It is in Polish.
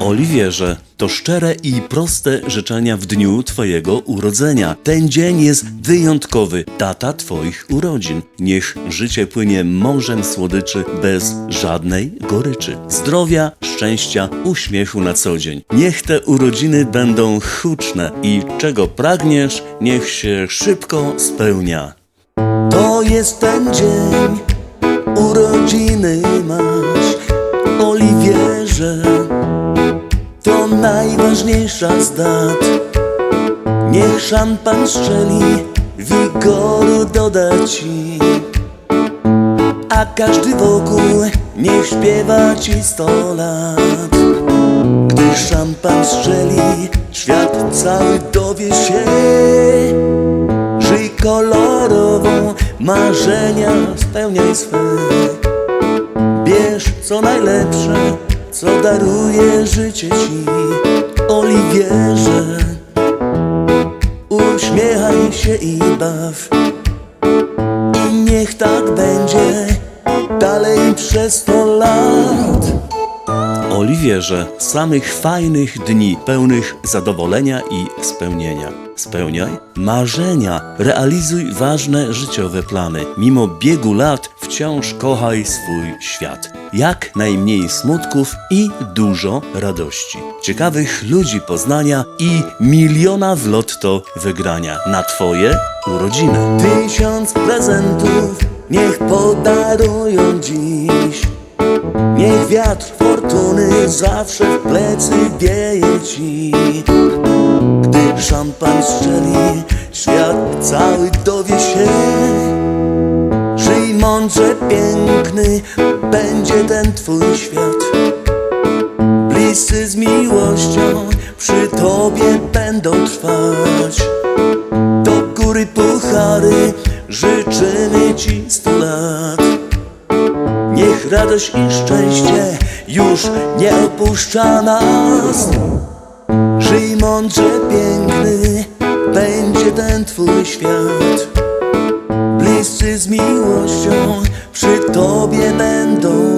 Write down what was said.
Oliwierze, to szczere i proste życzenia w dniu Twojego urodzenia. Ten dzień jest wyjątkowy, data Twoich urodzin. Niech życie płynie morzem słodyczy bez żadnej goryczy. Zdrowia, szczęścia, uśmiechu na co dzień. Niech te urodziny będą huczne i czego pragniesz, niech się szybko spełnia. To jest ten dzień, urodziny masz, Oliwierze. Najważniejsza z dat. Niech szampan strzeli, wigoru doda ci. A każdy wokół niech śpiewa ci sto lat. Gdy szampan strzeli, świat cały dowie się. Żyj kolorową, marzenia spełniaj swe. Bierz co najlepsze, co daruje życie ci, Oliwierze. Uśmiechaj się i baw. I niech tak będzie dalej przez sto lat. Oliwierze, samych fajnych dni, pełnych zadowolenia i spełnienia. Spełniaj marzenia, realizuj ważne życiowe plany. Mimo biegu lat wciąż kochaj swój świat. Jak najmniej smutków i dużo radości. Ciekawych ludzi poznania i miliona w lotto wygrania na Twoje urodziny. Tysiąc prezentów niech podarują dziś. Niech wiatr fortuny zawsze w plecy wieje ci Gdy szampan strzeli, świat cały dowie się Żyj mądrze piękny, będzie ten twój świat. Bliscy z miłością przy tobie będą trwać. Do góry puchary życzymy ci sto lat. Niech radość i szczęście już nie opuszcza nas Żyj mądrze piękny, będzie ten twój świat. Bliscy z miłością przy tobie będą